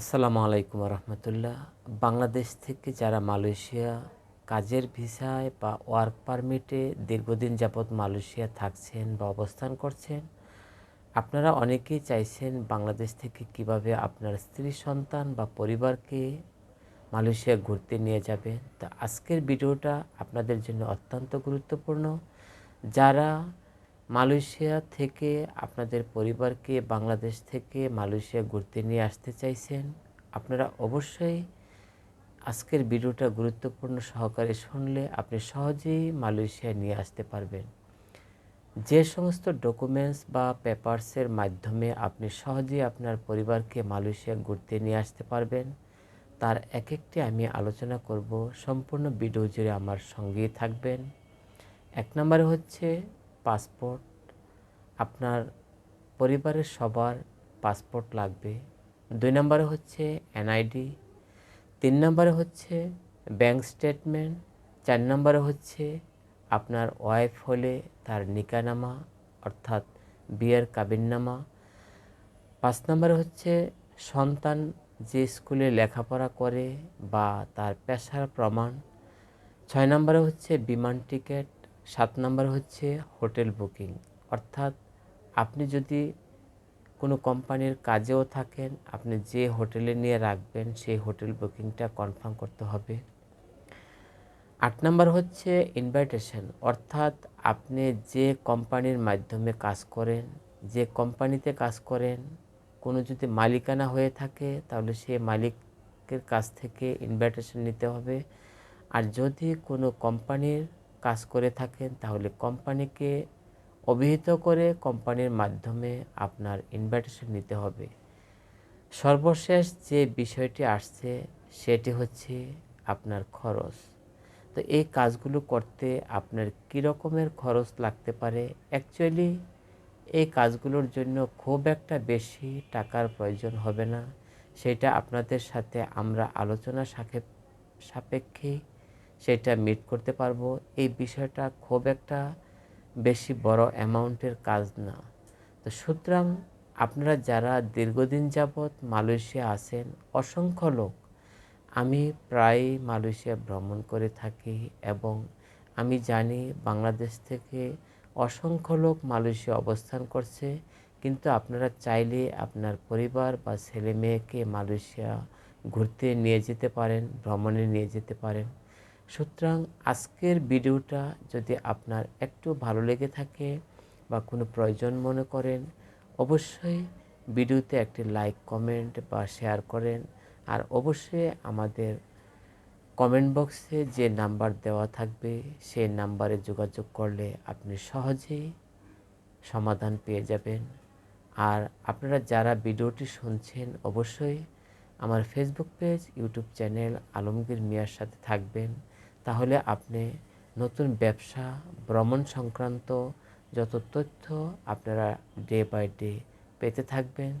আসসালামু আলাইকুম রহমতুল্লাহ বাংলাদেশ থেকে যারা মালয়েশিয়া কাজের ভিসায় বা ওয়ার্ক পারমিটে দীর্ঘদিন যাবৎ মালয়েশিয়া থাকছেন বা অবস্থান করছেন, আপনারা অনেকেই চাইছেন বাংলাদেশ থেকে কীভাবে আপনার স্ত্রী, সন্তান বা পরিবারকে মালয়েশিয়া ঘুরতে নিয়ে যাবেন। তো আজকের ভিডিওটা আপনাদের জন্য অত্যন্ত গুরুত্বপূর্ণ। যারা মালয়েশিয়া থেকে আপনাদের পরিবারকে বাংলাদেশ থেকে মালয়েশিয়া ঘুরতে নিয়ে আসতে চাইছেন, আপনারা অবশ্যই আজকের ভিডিওটা গুরুত্বপূর্ণ সহকারে শুনলে আপনি সহজেই মালয়েশিয়া নিয়ে আসতে পারবেন। যে সমস্ত ডকুমেন্টস বা পেপারসের মাধ্যমে আপনি সহজেই আপনার পরিবারকে মালয়েশিয়া ঘুরতে নিয়ে আসতে পারবেন, তার এক একটি আমি আলোচনা করব। সম্পূর্ণ ভিডিও জুড়ে আমার সঙ্গেই থাকবেন। এক নম্বরে হচ্ছে পাসপোর্ট, আপনার পরিবারের সবার পাসপোর্ট লাগবে। দুই নম্বরে হচ্ছে এনআইডি, তিন নম্বরে হচ্ছে ব্যাংক স্টেটমেন্ট, চার নম্বরে হচ্ছে আপনার ওয়াইফ হলে তার নিকানামা, অর্থাৎ বিয়ের কাবিননামা। পাঁচ নম্বরে হচ্ছে সন্তান যে স্কুলে লেখাপড়া করে বা তার পেশার প্রমাণ। ছয় নম্বরে হচ্ছে বিমান টিকিট সাত নম্বর হচ্ছে হোটেল বুকিং। অর্থাৎ আপনি যদি কোনো কোম্পানির কাজেও থাকেন, আপনি যে হোটেলে নিয়ে রাখবেন সেই হোটেল বুকিংটা কনফার্ম করতে হবে। আট নম্বর হচ্ছে ইনভাইটেশন। অর্থাৎ আপনি যে কোম্পানির মাধ্যমে কাজ করেন, যে কোম্পানিতে কাজ করেন, কোনো যদি মালিকানা হয়ে থাকে, তাহলে সে মালিকের কাছ থেকে ইনভাইটেশন নিতে হবে। আর যদি কোনো কোম্পানির কাজ করে থাকেন, তাহলে কোম্পানিকে অভিহিত করে কোম্পানির মাধ্যমে আপনার ইনভাইটেশন নিতে হবে। সর্বশেষ যে বিষয়টি আসছে, সেটি হচ্ছে আপনার খরচ। তো এই কাজগুলো করতে আপনার কী রকমের খরচ লাগতে পারে? অ্যাকচুয়ালি এই কাজগুলোর জন্য খুব একটা বেশি টাকার প্রয়োজন হবে না। সেটা আপনাদের সাথে আমরা আলোচনা সাপেক্ষে সেটা মিট করতে পারব। এই বিষয়টা খুব একটা বেশি বড় অ্যামাউন্টের কাজ না। তো সুতরাং আপনারা যারা দীর্ঘদিন যাবৎ মালয়েশিয়া আছেন, অসংখ্য লোক, আমি প্রায় মালয়েশিয়া ভ্রমণ করে থাকি এবং আমি জানি বাংলাদেশ থেকে অসংখ্য লোক মালয়েশিয়া অবস্থান করছে। কিন্তু আপনারা চাইলে আপনার পরিবার বা ছেলে মেয়েকে মালয়েশিয়া ঘুরতে নিয়ে যেতে পারেন, ভ্রমণে নিয়ে যেতে পারেন। সুতরাং আজকের ভিডিওটা যদি আপনার একটু ভালো লেগে থাকে বা কোনো প্রয়োজন মনে করেন, অবশ্যই ভিডিওতে একটি লাইক, কমেন্ট বা শেয়ার করেন। আর অবশ্যই আমাদের কমেন্ট বক্সে যে নাম্বার দেওয়া থাকবে, সেই নাম্বারে যোগাযোগ করলে আপনি সহজেই সমাধান পেয়ে যাবেন। আর আপনারা যারা ভিডিওটি শুনছেন, অবশ্যই আমার Facebook page YouTube channel Alamgir মিয়ার সাথে থাকবেন। তাহলে আপনি নতুন ব্যবসা, ভ্রমণ সংক্রান্ত যত তথ্য আপনারা ডে বাই ডে পেতে থাকবেন।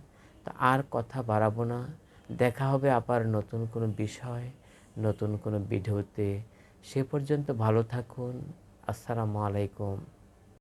তা আর কথা বাড়াবো না। দেখা হবে আবার নতুন কোনো বিষয়, নতুন কোনো ভিডিওতে। সে পর্যন্ত ভালো থাকুন। আসসালামু আলাইকুম।